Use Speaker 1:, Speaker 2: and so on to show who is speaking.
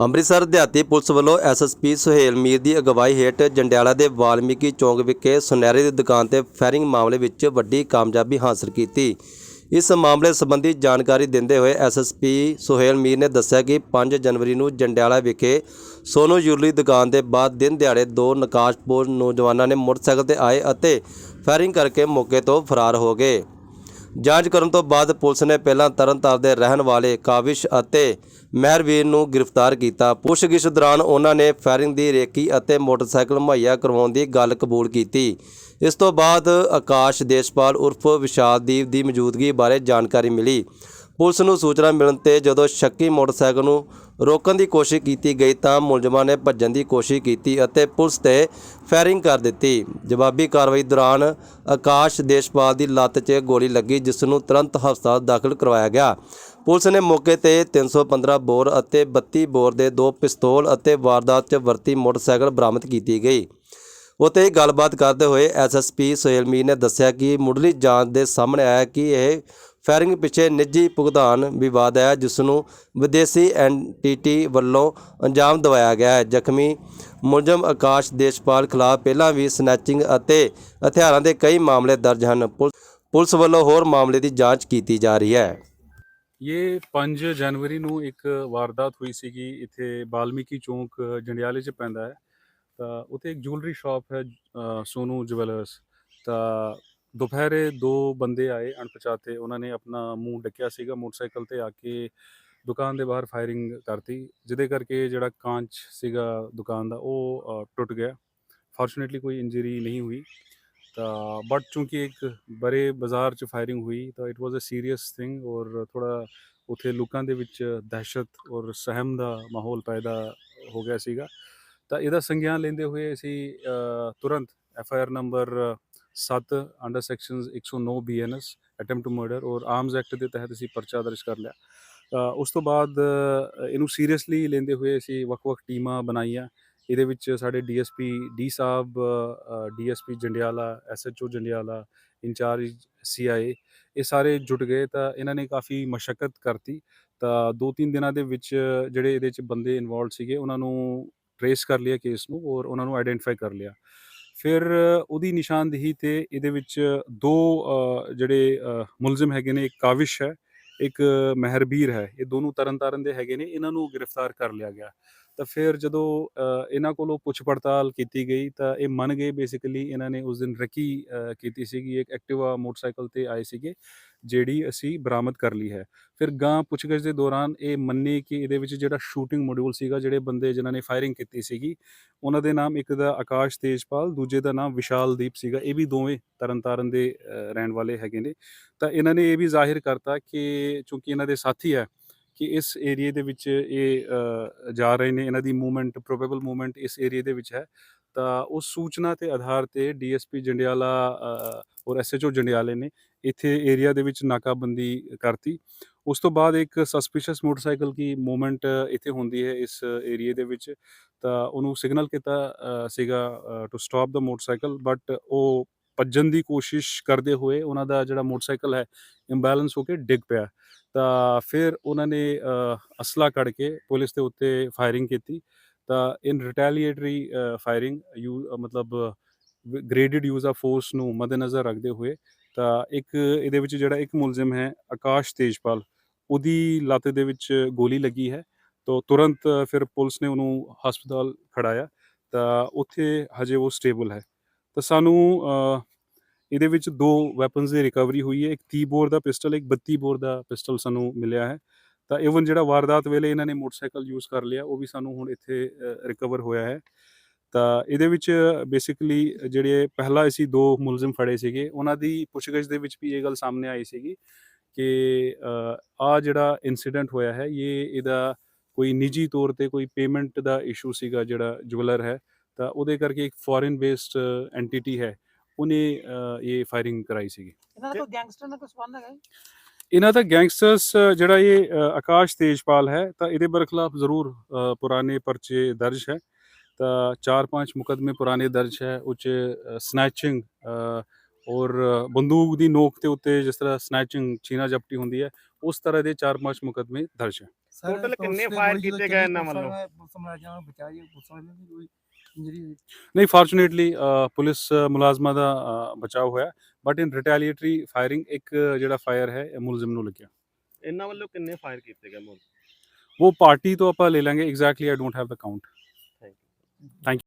Speaker 1: ਅੰਮ੍ਰਿਤਸਰ ਦਿਹਾਤੀ ਪੁਲਿਸ ਵੱਲੋਂ ਐਸਐਸਪੀ ਸੁਹੇਲ ਮੀਰ ਦੀ ਅਗਵਾਈ ਹੇਠ ਜੰਡਿਆਲਾ ਦੇ ਵਾਲਮੀਕੀ ਚੌਂਕ ਵਿਖੇ ਸੁਨਹਿਰੇ ਦੀ ਦੁਕਾਨ ਤੇ ਫਾਇਰਿੰਗ ਮਾਮਲੇ ਵਿੱਚ ਵੱਡੀ ਕਾਮਯਾਬੀ ਹਾਸਲ ਕੀਤੀ। ਇਸ ਮਾਮਲੇ ਸੰਬੰਧੀ ਜਾਣਕਾਰੀ ਦਿੰਦੇ ਹੋਏ ਐਸਐਸਪੀ ਸੁਹੇਲ ਮੀਰ ਨੇ ਦੱਸਿਆ ਕਿ 5 ਜਨਵਰੀ ਨੂੰ ਜੰਡਿਆਲਾ ਵਿਖੇ ਸੋਨੂ ਯੂਰਲੀ ਦੁਕਾਨ ਦੇ ਬਾਅਦ ਦਿਨ ਦਿਹਾੜੇ ਦੋ ਨਕਾਸ਼ਪੋਰ ਨੌਜਵਾਨਾਂ ਨੇ ਮੋਟਰਸਾਈਕਲ ਤੇ ਆਏ ਅਤੇ ਫਾਇਰਿੰਗ ਕਰਕੇ ਮੌਕੇ ਤੋਂ ਫਰਾਰ ਹੋ ਗਏ। ਜਾਂਚ ਕਰਨ ਤੋਂ ਬਾਅਦ ਪੁਲਿਸ ਨੇ ਪਹਿਲਾਂ ਤਰਨਤਾਰਨ ਦੇ ਰਹਿਣ ਵਾਲੇ ਕਾਵਿਸ਼ ਅਤੇ ਮਹਿਰਵੀਰ ਨੂੰ ਗ੍ਰਿਫਤਾਰ ਕੀਤਾ। ਪੁੱਛਗਿੱਛ ਦੌਰਾਨ ਉਹਨਾਂ ਨੇ ਫਾਇਰਿੰਗ ਦੀ ਰੇਕੀ ਅਤੇ ਮੋਟਰਸਾਈਕਲ ਮੁਹੱਈਆ ਕਰਵਾਉਣ ਦੀ ਗੱਲ ਕਬੂਲ ਕੀਤੀ। ਇਸ ਤੋਂ ਬਾਅਦ ਆਕਾਸ਼ ਦੇਸ਼ਪਾਲ ਉਰਫ ਵਿਸ਼ਾਲਦੀਪ ਦੀ ਮੌਜੂਦਗੀ ਬਾਰੇ ਜਾਣਕਾਰੀ ਮਿਲੀ। ਪੁਲਿਸ ਨੂੰ ਸੂਚਨਾ ਮਿਲਣ ਤੇ ਜਦੋਂ ਸ਼ੱਕੀ ਮੋਟਰਸਾਈਕਲ ਨੂੰ ਰੋਕਣ ਦੀ ਕੋਸ਼ਿਸ਼ ਕੀਤੀ ਗਈ ਤਾਂ ਮੁਲਜ਼ਮਾਂ ਨੇ ਭੱਜਣ ਦੀ ਕੋਸ਼ਿਸ਼ ਕੀਤੀ ਅਤੇ ਪੁਲਿਸ ਤੇ ਫਾਇਰਿੰਗ ਕਰ ਦਿੱਤੀ। ਜਵਾਬੀ ਕਾਰਵਾਈ ਦੌਰਾਨ ਆਕਾਸ਼ ਦੇਸ਼ਪਾਲ ਦੀ ਲੱਤ 'ਚ ਗੋਲੀ ਲੱਗੀ, ਜਿਸ ਨੂੰ ਤੁਰੰਤ ਹਸਪਤਾਲ ਦਾਖਲ ਕਰਵਾਇਆ ਗਿਆ। ਪੁਲਿਸ ਨੇ ਮੌਕੇ ਤੇ 315 ਬੋਰ ਅਤੇ 32 ਬੋਰ ਦੇ ਦੋ ਪਿਸਤੌਲ ਅਤੇ ਵਾਰਦਾਤ 'ਚ ਵਰਤੀ ਮੋਟਰਸਾਈਕਲ ਬਰਾਮਦ ਕੀਤੀ ਗਈ। ਉਤੇ ਗੱਲਬਾਤ ਕਰਦੇ ਹੋਏ ਐਸਐਸਪੀ ਸੁਹੇਲ ਮੀਰ ਨੇ ਦੱਸਿਆ ਕਿ ਮੁੱਢਲੀ ਜਾਂਚ ਦੇ ਸਾਹਮਣੇ ਆਇਆ ਕਿ ਇਹ ਫਾਇਰਿੰਗ ਪਿੱਛੇ ਨਿੱਜੀ ਭੁਗਤਾਨ ਵਿਵਾਦ ਹੈ, ਜਿਸ ਨੂੰ ਵਿਦੇਸ਼ੀ ਐਨਟੀਟੀ ਵੱਲੋਂ ਅੰਜਾਮ ਦਿਵਾਇਆ ਗਿਆ ਹੈ। ਜ਼ਖਮੀ ਮੁਲਜ਼ਮ ਆਕਾਸ਼ ਦੇਸ਼ਪਾਲ ਖਿਲਾਫ ਪਹਿਲਾਂ ਵੀ ਸਨੈਚਿੰਗ ਅਤੇ ਹਥਿਆਰਾਂ ਦੇ ਕਈ ਮਾਮਲੇ ਦਰਜ ਹਨ। ਪੁਲ- ਪੁਲਿਸ ਵੱਲੋਂ ਹੋਰ ਮਾਮਲੇ ਦੀ ਜਾਂਚ ਕੀਤੀ ਜਾ ਰਹੀ ਹੈ।
Speaker 2: ਇਹ 5 ਜਨਵਰੀ ਨੂੰ ਇੱਕ ਵਾਰਦਾਤ ਹੋਈ ਸੀਗੀ। ਇੱਥੇ ਬਾਲਮੀਕੀ ਚੌਂਕ, ਜੰਡਿਆਲੇ 'ਚ ਪੈਂਦਾ ਹੈ। ਤਾਂ ਉੱਥੇ ਇੱਕ ਜੁਐਲਰੀ ਸ਼ਾਪ ਹੈ ਅ, ਜਵੈਲਰਸ ਤਾਂ ਦੁਪਹਿਰੇ ਦੋ ਬੰਦੇ ਆਏ ਅਣਪਛਾਤੇ ਉਹਨਾਂ ਨੇ ਆਪਣਾ ਮੂੰਹ ਢੱਕਿਆ ਸੀਗਾ ਮੋਟਰਸਾਈਕਲ ਤੇ ਆ ਕੇ ਦੁਕਾਨ ਦੇ ਬਾਹਰ ਫਾਇਰਿੰਗ ਕਰਤੀ ਜਿਹਦੇ ਕਰਕੇ ਜਿਹੜਾ ਕਾਂਚ ਸੀਗਾ ਦੁਕਾਨ ਦਾ ਉਹ ਟੁੱਟ ਗਿਆ। ਫੋਰਚੂਨੇਟਲੀ ਕੋਈ ਇੰਜਰੀ ਨਹੀਂ ਹੋਈ। ਤਾਂ ਬਟ ਚੂੰਕਿ ਇੱਕ ਬੜੇ ਬਾਜ਼ਾਰ 'ਚ ਫਾਇਰਿੰਗ ਹੋਈ ਤਾਂ it was a serious thing ਔਰ ਥੋੜਾ ਉਥੇ ਲੋਕਾਂ ਦੇ ਵਿੱਚ ਦਹਿਸ਼ਤ ਔਰ ਸਹਿਮ ਦਾ ਮਾਹੌਲ ਪੈਦਾ ਹੋ ਗਿਆ ਸੀਗਾ। ਤਾਂ ਇਹਦਾ ਸੰਗਿਆਨ ਲੈਂਦੇ ਹੋਏ ਅਸੀਂ ਤੁਰੰਤ F I R number 7 under sections 109 BNS attempt to murder ਔਰ ਆਰਮਸ ਐਕਟ ਦੇ ਤਹਿਤ ਅਸੀਂ ਪਰਚਾ ਦਰਜ ਕਰ ਲਿਆ। ਉਸ ਤੋਂ ਬਾਅਦ ਇਹਨੂੰ ਸੀਰੀਅਸਲੀ ਲੈਂਦੇ ਹੋਏ ਅਸੀਂ ਵੱਖ-ਵੱਖ ਟੀਮਾਂ ਬਣਾਈਆਂ। ਇਹਦੇ ਵਿੱਚ ਸਾਡੇ ਡੀਐਸਪੀ ਡੀ ਸਾਹਿਬ DSP Jandiala SHO Jandiala, incharge CIA ਇਹ ਸਾਰੇ ਜੁਟ ਗਏ ਤਾਂ ਇਹਨਾਂ ਨੇ ਕਾਫੀ ਮਸ਼ੱਕਤ ਕਰਤੀ। ਤਾਂ ਦੋ ਤਿੰਨ ਦਿਨਾਂ ਦੇ ਵਿੱਚ ਜਿਹੜੇ ਇਹਦੇ ਚ ਬੰਦੇ ਇਨਵੋਲਡ ਸੀਗੇ, ਉਹਨਾਂ ਨੂੰ ਟਰੇਸ ਕਰ ਲਿਆ ਕੇਸ ਨੂੰ ਔਰ ਉਹਨਾਂ ਨੂੰ ਆਈਡੈਂਟੀਫਾਈ ਕਰ ਲਿਆ। ਫਿਰ ਉਹਦੀ ਨਿਸ਼ਾਨਦੇਹੀ ਤੇ ਇਹਦੇ ਵਿੱਚ ਦੋ ਜਿਹੜੇ ਮੁਲਜ਼ਮ ਹੈਗੇ ਨੇ, ਇੱਕ ਕਾਵਿਸ਼ ਹੈ, ਇੱਕ ਮਹਿਰਬੀਰ ਹੈ। ਇਹ ਦੋਨੋਂ ਤਰਨਤਾਰਨ ਦੇ ਹੈਗੇ ਨੇ। ਇਹਨਾਂ ਨੂੰ ਗ੍ਰਿਫਤਾਰ ਕਰ ਲਿਆ ਗਿਆ। ਤਾਂ ਫਿਰ ਜਦੋਂ ਇਹਨਾਂ ਕੋਲੋਂ ਪੁੱਛ ਪੜਤਾਲ ਕੀਤੀ ਗਈ ਤਾਂ ਇਹ ਮੰਨ ਗਏ ਬੇਸਿਕਲੀ ਇਹਨਾਂ ਨੇ ਉਸ ਦਿਨ ਰਕੀ ਕੀਤੀ ਸੀਗੀ ਇੱਕ ਐਕਟਿਵਾ ਮੋਟਰਸਾਈਕਲ ਤੇ ਆਏ ਸੀਗੇ, ਜਿਹੜੀ ਅਸੀਂ ਬਰਾਮਦ ਕਰ ਲਈ ਹੈ। ਫਿਰ ਗਾਂ ਪੁੱਛਗਿੱਛ ਦੇ ਦੌਰਾਨ ਇਹ ਮੰਨੇ ਕਿ ਇਹਦੇ ਵਿੱਚ ਜਿਹੜਾ ਸ਼ੂਟਿੰਗ ਮੋਡਿਊਲ ਸੀਗਾ, ਜਿਹੜੇ ਬੰਦੇ ਜਿਨ੍ਹਾਂ ਨੇ ਫਾਇਰਿੰਗ ਕੀਤੀ ਸੀਗੀ, ਉਹਨਾਂ ਦੇ ਨਾਮ ਇੱਕ ਦਾ ਆਕਾਸ਼ ਤੇਜਪਾਲ, ਦੂਜੇ ਦਾ ਨਾਮ ਵਿਸ਼ਾਲਦੀਪ ਸੀਗਾ। ਇਹ ਵੀ ਦੋਵੇਂ ਤਰਨਤਾਰਨ ਦੇ ਰਹਿਣ ਵਾਲੇ ਹੈਗੇ ਨੇ। ਤਾਂ ਇਹਨਾਂ ਨੇ ਇਹ ਵੀ ਜ਼ਾਹਿਰ ਕਰਤਾ ਕਿ ਚੂੰਕਿ ਇਹਨਾਂ ਦੇ ਸਾਥੀ ਹੈ ਕਿ ਇਸ ਏਰੀਏ ਦੇ ਵਿੱਚ ਇਹ ਜਾ ਰਹੇ ਨੇ ਇਹਨਾਂ ਦੀ ਮੂਵਮੈਂਟ ਪ੍ਰੋਬੇਬਲ ਮੂਵਮੈਂਟ ਇਸ ਏਰੀਏ ਦੇ ਵਿੱਚ ਹੈ। ਤਾਂ ਉਸ ਸੂਚਨਾ ਤੇ ਆਧਾਰ ਤੇ ਡੀਐਸਪੀ ਜੰਡਿਆਲਾ ਅ, ਔਰ ਐਸਐਚਓ ਜੰਡਿਆਲੇ ਨੇ ਇੱਥੇ ਏਰੀਆ ਦੇ ਵਿੱਚ ਨਾਕਾਬੰਦੀ ਕਰਤੀ। ਉਸ ਤੋਂ ਬਾਅਦ ਇੱਕ ਸਸਪੀਸ਼ੀਅਸ ਮੋਟਰਸਾਈਕਲ ਕੀ ਮੂਵਮੈਂਟ ਇੱਥੇ ਹੁੰਦੀ ਹੈ ਇਸ ਏਰੀਏ ਦੇ ਵਿੱਚ। ਤਾਂ ਉਹਨੂੰ ਸਿਗਨਲ ਕੀਤਾ ਸੀਗਾ ਟੂ ਸਟਾਪ ਦਾ ਮੋਟਰਸਾਈਕਲ ਬਟ ਉਹ ਭੱਜਣ ਦੀ ਕੋਸ਼ਿਸ਼ ਕਰਦੇ ਹੋਏ ਉਹਨਾਂ ਦਾ ਜਿਹੜਾ ਮੋਟਰਸਾਈਕਲ ਹੈ ਇੰਬੈਲੈਂਸ ਹੋ ਕੇ ਡਿੱਗ ਪਿਆ। ਤਾਂ ਫਿਰ ਉਹਨਾਂ ਨੇ ਅਸਲਾ ਕੱਢ ਕੇ ਪੁਲਿਸ ਦੇ ਉੱਤੇ ਫਾਇਰਿੰਗ ਕੀਤੀ। ਤਾਂ ਇਨ ਰਿਟੈਲੀਏਟਰੀ ਫਾਇਰਿੰਗ ਯੂ, ਮਤਲਬ ਗ੍ਰੇਡਡ ਯੂਜ਼ ਆਫ ਫੋਰਸ ਨੂੰ ਮੱਦੇਨਜ਼ਰ ਰੱਖਦੇ ਹੋਏ ਤਾਂ ਇੱਕ ਇਹਦੇ ਵਿੱਚ ਜਿਹੜਾ ਇੱਕ ਮੁਲਜ਼ਮ ਹੈ, ਆਕਾਸ਼ ਤੇਜਪਾਲ, ਉਹਦੀ ਲੱਤ ਦੇ ਵਿੱਚ ਗੋਲੀ ਲੱਗੀ ਹੈ। ਤਾਂ ਤੁਰੰਤ ਫਿਰ ਪੁਲਿਸ ਨੇ ਉਹਨੂੰ ਹਸਪਤਾਲ ਖੜਾਇਆ। ਤਾਂ ਉੱਥੇ ਹਜੇ ਉਹ ਸਟੇਬਲ ਹੈ। ਤਾਂ ਸਾਨੂੰ ਇਹਦੇ ਵਿੱਚ ਦੋ ਵੈਪਨਸ ਦੀ ਰਿਕਵਰੀ ਹੋਈ ਹੈ। ਇੱਕ 30 ਬੋਰ ਦਾ ਪਿਸਟਲ, ਇੱਕ 32 ਬੋਰ ਦਾ ਪਿਸਟਲ ਸਾਨੂੰ ਮਿਲਿਆ ਹੈ। ਤਾਂ ਇਵਨ ਜਿਹੜਾ ਵਾਰਦਾਤ ਵੇਲੇ ਇਹਨਾਂ ਨੇ ਮੋਟਰਸਾਈਕਲ ਯੂਜ਼ ਕਰ ਲਿਆ, ਉਹ ਵੀ ਸਾਨੂੰ ਹੁਣ ਇੱਥੇ ਰਿਕਵਰ ਹੋਇਆ ਹੈ। ਤਾਂ ਇਹਦੇ ਵਿੱਚ ਬੇਸਿਕਲੀ ਜਿਹੜੇ ਪਹਿਲਾਂ ਅਸੀਂ ਦੋ ਮੁਲਜ਼ਮ ਫੜੇ ਸੀਗੇ, ਉਹਨਾਂ ਦੀ ਪੁੱਛਗਿੱਛ ਦੇ ਵਿੱਚ ਵੀ ਇਹ ਗੱਲ ਸਾਹਮਣੇ ਆਈ ਸੀਗੀ ਕਿ ਆ ਜਿਹੜਾ ਇਨਸੀਡੈਂਟ ਹੋਇਆ ਹੈ, ਇਹ ਇਹਦਾ ਕੋਈ ਨਿੱਜੀ ਤੌਰ ਤੇ ਕੋਈ ਪੇਮੈਂਟ ਦਾ ਇਸ਼ੂ ਸੀਗਾ ਜਿਹੜਾ ਜੁਐਲਰ ਹੈ। ਤਾਂ ਉਹਦੇ ਕਰਕੇ ਇੱਕ ਫੋਰਨ ਬੇਸਡ ਐਂਟੀਟੀ ਹੈ ਉਹਨੇ ਅ, ਇਹ ਫਾਇਰਿੰਗ ਕਰਾਈ ਸੀਗੀ
Speaker 3: ਇਹਨਾਂ ਦਾ ਕੋਈ ਗੈਂਗਸਟਰ ਨਾਲ ਕੋਈ ਸੰਬੰਧ ਹੈਗਾ ਜੀ?
Speaker 2: ਇਹਨਾਂ ਦਾ ਗੈਂਗਸਟਰਸ ਜਿਹੜਾ ਇਹ ਅ, ਆਕਾਸ਼ ਤੇਜਪਾਲ ਹੈ ਤਾਂ ਇਹਦੇ ਬਰਖਲਾਫ ਜ਼ਰੂਰ ਅ, ਪੁਰਾਣੇ ਪਰਚੇ ਦਰਜ ਹੈ ਤਾਂ ਚਾਰ ਪੰਜ ਮੁਕਦਮੇ ਪੁਰਾਣੇ ਦਰਜ ਹੈ ਉੱਚ ਸਨੈਚਿੰਗ ਔਰ ਬੰਦੂਕ ਦੀ ਨੋਕ ਤੇ ਉੱਤੇ ਜਿਸ ਤਰ੍ਹਾਂ ਸਨੈਚਿੰਗ ਛੀਨਾ ਜਪਟੀ ਹੁੰਦੀ ਹੈ ਉਸ ਤਰ੍ਹਾਂ ਦੇ ਚਾਰ ਪੰਜ ਮੁਕਦਮੇ ਦਰਜ ਹੈ
Speaker 4: Total ਕਿੰਨੇ fire ਕੀਤੇ ਗਏ ਇਹਨਾਂ ਵੱਲੋਂ?
Speaker 5: ਮੁਲਾਜ਼ਮਾਂ ਨੂੰ ਪੁਲਿਸ ਵਾਲਿਆਂ ਦੀ ਕੋਈ
Speaker 2: ਨਹੀਂ ਫਾਰਚੂਨੇਟਲੀ ਪੁਲਿਸ ਮੁਲਾਜ਼ਮਾਂ ਦਾ ਬਚਾਅ ਹੋਇਆ ਬਟ ਇਨ ਰਿਟੈਲੀਏਟਰੀ ਫਾਇਰਿੰਗ ਇੱਕ ਜਿਹੜਾ ਫਾਇਰ ਹੈ ਇਹ ਮੁਲਜ਼ਮ ਨੂੰ ਲੱਗਿਆ।
Speaker 4: ਇਹਨਾਂ ਵੱਲੋਂ ਕਿੰਨੇ ਫਾਇਰ ਕੀਤੇ ਗਏ ਮੁਲ
Speaker 2: ਉਹ ਪਾਰਟੀ ਤੋਂ ਆਪਾਂ ਲੈ ਲਾਂਗੇ exactly I don't have the count
Speaker 4: thank you
Speaker 2: thank